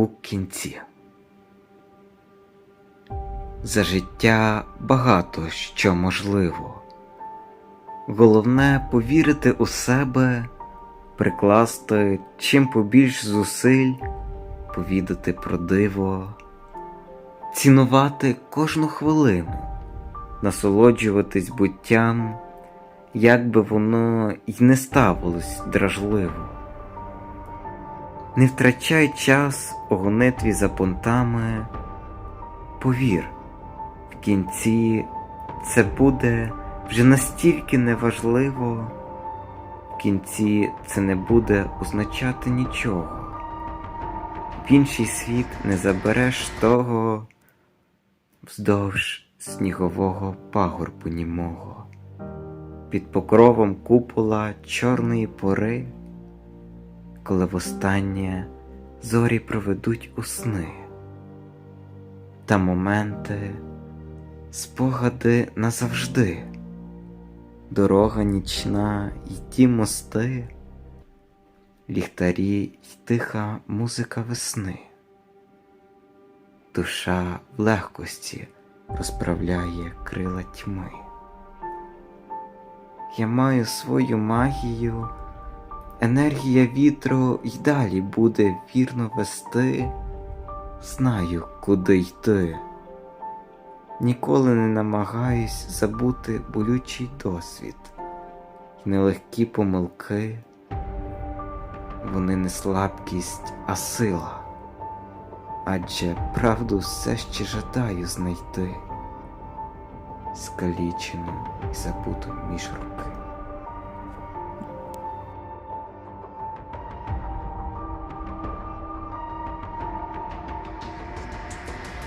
у кінці. За життя багато що можливо. Головне повірити у себе, прикласти чим побільш зусиль, повідати про диво, цінувати кожну хвилину, насолоджуватись буттям, як би воно й не ставилось дражливо. Не втрачай час у гонитві за понтами, повір, в кінці це буде вже настільки неважливо, в кінці це не буде означати нічого. В інший світ не забереш того вздовж снігового пагорбу німого, під покровом купола чорної пори коли востаннє зорі проведуть у сни, та моменти, спогади назавжди, дорога нічна й ті мости, ліхтарі й тиха музика весни, душа в легкості розправляє крила тьми. Я маю свою магію. Енергія вітру й далі буде вірно вести, знаю, куди йти. Ніколи не намагаюсь забути болючий досвід й нелегкі помилки. Вони не слабкість, а сила, адже правду все ще жадаю знайти, скалічену і забуту між руки.